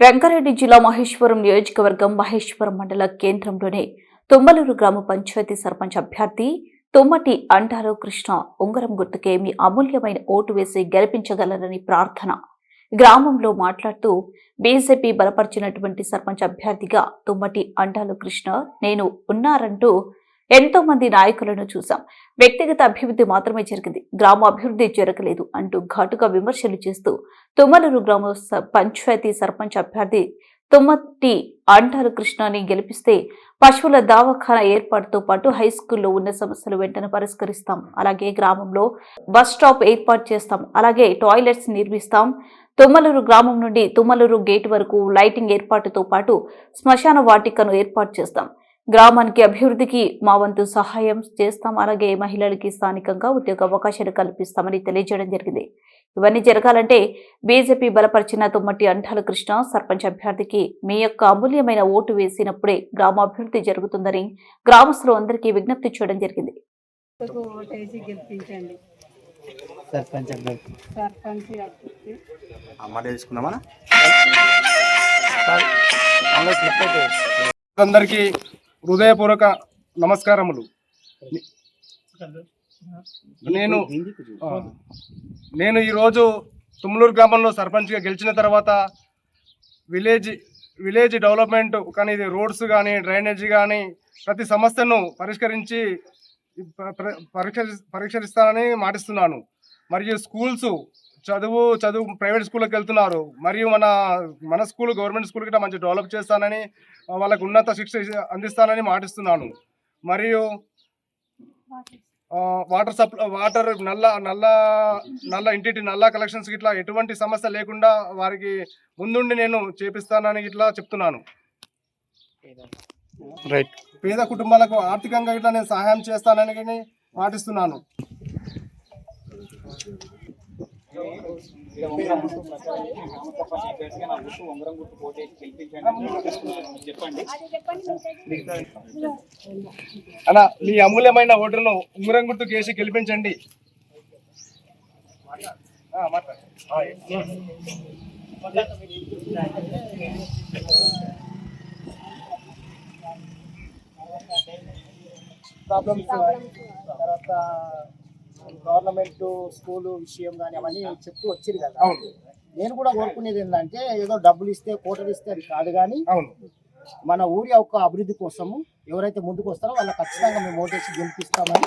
రంగారెడ్డి జిల్లా మహేశ్వరం నియోజకవర్గం మహేశ్వరం మండల కేంద్రంలోని తుమ్మలూరు గ్రామ పంచాయతీ సర్పంచ్ అభ్యర్థి తుమ్మటి అంటారు కృష్ణ ఉంగరం గుర్తుకే మీ అమూల్యమైన ఓటు వేసి గెలిపించగలరని ప్రార్థన. గ్రామంలో మాట్లాడుతూ బీజేపీ బలపరిచినటువంటి సర్పంచ్ అభ్యర్థిగా తుమ్మటి అంటాలు కృష్ణ నేను ఉన్నారంటూ ఎంతో మంది నాయకులను చూశాం. వ్యక్తిగత అభివృద్ధి మాత్రమే జరిగింది. గ్రామ అభివృద్ధి జరగలేదు అంటూ ఘాటుగా విమర్శలు చేస్తూ తుమ్మలూరు గ్రామ పంచాయతీ సర్పంచ్ అభ్యర్థి తుమ్మటి అంటారు కృష్ణని గెలిపిస్తే పశువుల దావఖాన ఏర్పాటుతో పాటు హై స్కూల్లో ఉన్న సమస్యలు వెంటనే పరిష్కరిస్తాం. అలాగే గ్రామంలో బస్ స్టాప్ ఏర్పాటు చేస్తాం. అలాగే టాయిలెట్స్ నిర్మిస్తాం. తుమ్మలూరు గ్రామం నుండి తుమ్మలూరు గేట్ వరకు లైటింగ్ ఏర్పాటుతో పాటు శ్మశాన వాటికను ఏర్పాటు చేస్తాం. గ్రామానికి అభివృద్ధికి మా వంతు సహాయం చేస్తాం. అలాగే మహిళలకి స్థానికంగా ఉద్యోగ అవకాశాలు కల్పిస్తామని తెలియజేయడం జరిగింది. ఇవన్నీ జరగాలంటే బీజేపీ బలపరిచిన తుమ్మటి అంఠాల కృష్ణ సర్పంచ్ అభ్యర్థికి మీ యొక్క అమూల్యమైన ఓటు వేసినప్పుడే గ్రామాభివృద్ధి జరుగుతుందని గ్రామస్తులు అందరికీ విజ్ఞప్తి చేయడం జరిగింది. సర్పంచ్ సర్పంచ్ అందరికీ హృదయపూర్వక నమస్కారములు. నేను నేను ఈరోజు తుమ్లూరు గ్రామంలో సర్పంచ్గా గెలిచిన తర్వాత విలేజ్ విలేజ్ డెవలప్మెంట్ కానీ ఇది రోడ్స్ కానీ డ్రైనేజీ కానీ ప్రతి సమస్యను పరిష్కరించి పరిష్కరి పరిష్కరిస్తానని మాటిస్తున్నాను. మరియు స్కూల్స్ చదువు చదువు ప్రైవేట్ స్కూళ్ళకి వెళ్తున్నారు. మరియు మన మన స్కూల్ గవర్నమెంట్ స్కూల్ గిట్ట మంచి డెవలప్ చేస్తానని వాళ్ళకు ఉన్నత శిక్ష అందిస్తానని మాటిస్తున్నాను. మరియు వాటర్ సప్లై వాటర్ నల్ల నల్ల నల్ల ఇంటింటి నల్ల కలెక్షన్స్ ఇట్లా ఎటువంటి సమస్య లేకుండా వారికి ముందుండి నేను చేపిస్తానని ఇట్లా చెప్తున్నాను. రైట్. పేద కుటుంబాలకు ఆర్థికంగా ఇట్లా నేను సహాయం చేస్తానని మాటిస్తున్నాను. అన్న మీ అమూల్యమైన ఓటర్ను ఉంగరం గుర్తు కేసి గెలిపించండి. ప్రాబ్లమ్స్ తర్వాత గవర్నమెంట్ స్కూల్ విషయం కానీ అవన్నీ చెప్తూ వచ్చింది కదా. నేను కూడా కోరుకునేది ఏంటంటే ఏదో డబ్బులు ఇస్తే కోటలు ఇస్తే అది కాదు కానీ మన ఊరి యొక్క అభివృద్ధి కోసము ఎవరైతే ముందుకు వస్తారో వాళ్ళకి ఖచ్చితంగా మేము ఓటేసి గెలిపిస్తామని